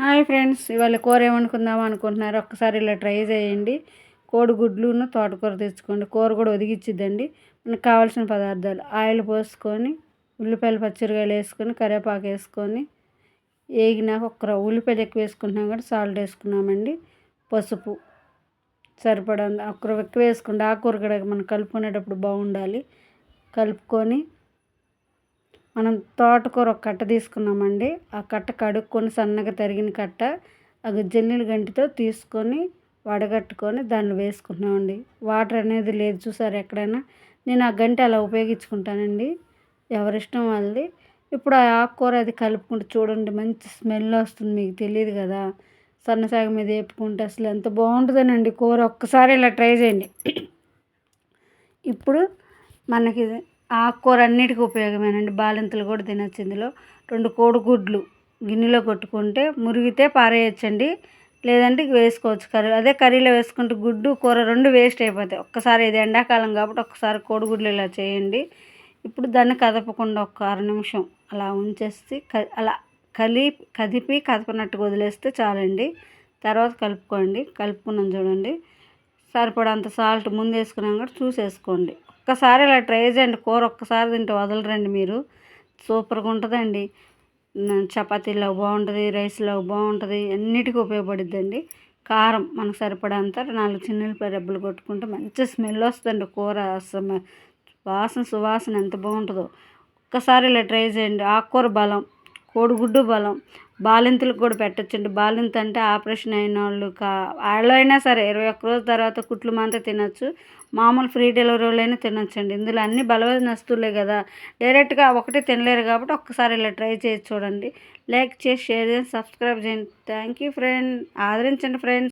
Hi friends ఇవాళ కూర ఏమనుకుందాం అనుకుంటున్నారు? ఒక్కసారి ఇలా ట్రై చేయండి. కోడిగుడ్లును తోటకూర తెచ్చుకోండి. కూర కూడా ఒదిగిచ్చిద్దండి. మనకు కావాల్సిన పదార్థాలు ఆయిల్ పోసుకొని ఉల్లిపాయలు పచ్చిరకాయలు వేసుకొని కరివేపాకు వేసుకొని వేగినాక ఒక ఉల్లిపాయలు ఎక్కువ వేసుకుంటున్నాం కూడా సాల్ట్ వేసుకున్నామండి. పసుపు సరిపడా ఒక్కరు ఎక్కువ వేసుకుంటే ఆకుకూర కూడా మనం కలుపుకునేటప్పుడు బాగుండాలి. కలుపుకొని మనం తోటకూర ఒక కట్ట తీసుకున్నామండి. ఆ కట్ట కడుక్కొని సన్నగా తరిగిన కట్ట ఆ జల్లిన గంటితో తీసుకొని వడగట్టుకొని దాన్ని వేసుకున్నామండి వాటర్ అనేది లేదు చూసారు ఎక్కడైనా. నేను ఆ గంట అలా ఉపయోగించుకుంటానండి. ఎవరిష్టం వాళ్ళది. ఇప్పుడు ఆ ఆకుకూర అది కలుపుకుంటే చూడండి మంచి స్మెల్ వస్తుంది మీకు తెలియదు కదా. సన్నసాగ మీద వేపుకుంటే అసలు ఎంత బాగుంటుందనండి కూర. ఒక్కసారి ఇలా ట్రై చేయండి. ఇప్పుడు మనకి ఆకుకూర అన్నిటికీ ఉపయోగమేనండి. బాలింతలు కూడా తినచ్చు ఇందులో. రెండు కోడిగుడ్లు గిన్నెలో కొట్టుకుంటే మురిగితే పారేయచ్చండి. లేదంటే వేసుకోవచ్చు కర్రీ. అదే కర్రీలో వేసుకుంటే గుడ్డు కూర రెండు వేస్ట్ అయిపోతాయి. ఒక్కసారి ఇది ఎండాకాలం కాబట్టి ఒక్కసారి కోడిగుడ్లు ఇలా చేయండి. ఇప్పుడు దాన్ని కదపకుండా ఒక అర నిమిషం అలా ఉంచేసి అలా కలి కదిపి కదపనట్టుగా వదిలేస్తే చాలండి. తర్వాత కలుపుకోండి. కలుపుకున్నాం చూడండి. సరిపడంత సాల్ట్ ముందు వేసుకున్నాం కూడా చూసేసుకోండి. ఒక్కసారి ఇలా ట్రై చేయండి. కూర ఒక్కసారి తింటే వదలరండి మీరు. సూపర్గా ఉంటుందండి. చపాతీలో బాగుంటుంది రైస్లో బాగుంటుంది అన్నిటికీ ఉపయోగపడుద్దండి. కారం మనకు సరిపడంత నాలుగు చిన్నపై రెబ్బలు కొట్టుకుంటే మంచి స్మెల్ వస్తుందండి కూర. వాసన సువాసన ఎంత బాగుంటుందో. ఒక్కసారి ఇలా ట్రై చేయండి. ఆకుకూర బలం. కోడిగుడ్డు బలం. బాలింతలకు కూడా పెట్టచ్చండి. బాలింత అంటే ఆపరేషన్ అయిన వాళ్ళు కా వాళ్ళు అయినా సరే ఇరవై ఒక్క రోజు తర్వాత కుట్లు మాత్రం తినచ్చు. మామూలు ఫ్రీ డెలివరీ వాళ్ళైనా తినొచ్చండి. ఇందులో అన్ని బలమైన వస్తువులే కదా. డైరెక్ట్గా ఒకటి తినలేరు కాబట్టి ఒక్కసారి ఇలా ట్రై చేసి చూడండి. లైక్ చేసి షేర్ చేసి సబ్స్క్రైబ్ చేయండి. Thank you friend. ఆదరించండి ఫ్రెండ్స్.